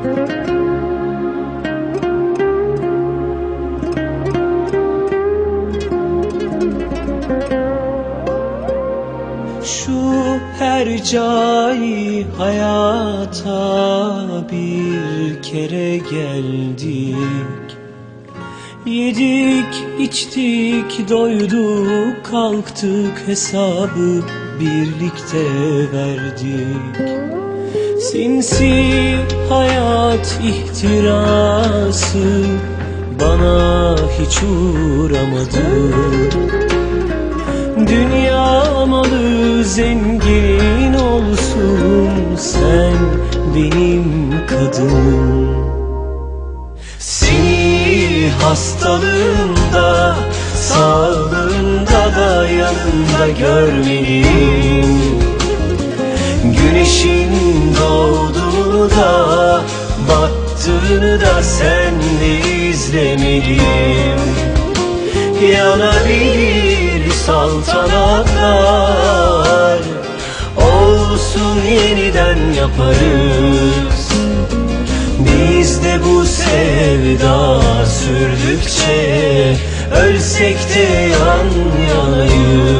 Şu her cay hayata bir kere geldik. Yedik, içtik, doyduk, kalktık hesabı birlikte verdik. Sinsi hayat ihtirası bana hiç uğramadı. Dünya malı zengin olsun sen benim kadınım. Seni hastalığında sağlığında da yanında görmeliyim Güneşin doğduğunu da battığını da senle izlemeliyim Yanabilir saltanatlar Olsun yeniden yaparız. Biz de bu sevda sürdükçe Ölsek de yan yanayız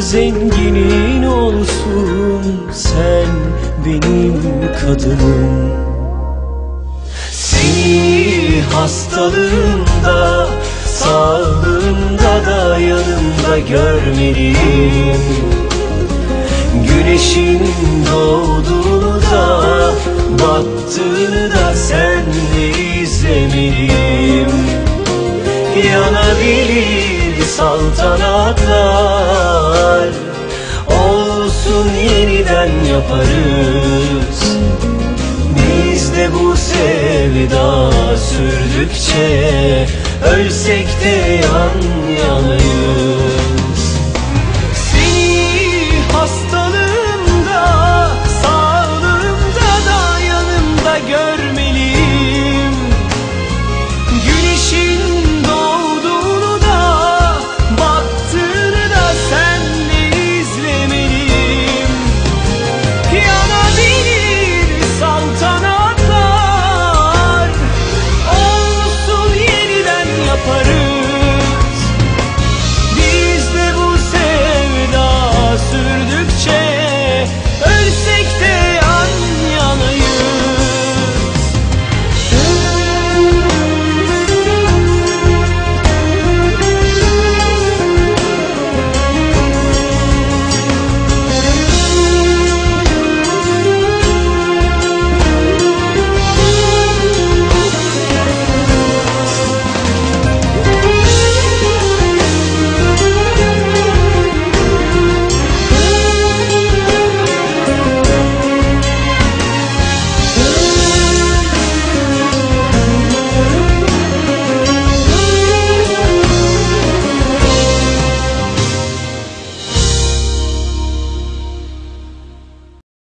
zenginin olsun Sen benim kadınım. Seni hastalığında Sağlığında da yanımda görmeliyim. Güneşin doğduğunu da Battığını da senle izlemeliyim. Yanabilir saltanatlar Olsun yeniden yaparız. Biz de bu sevda sürdükçe Ölsek de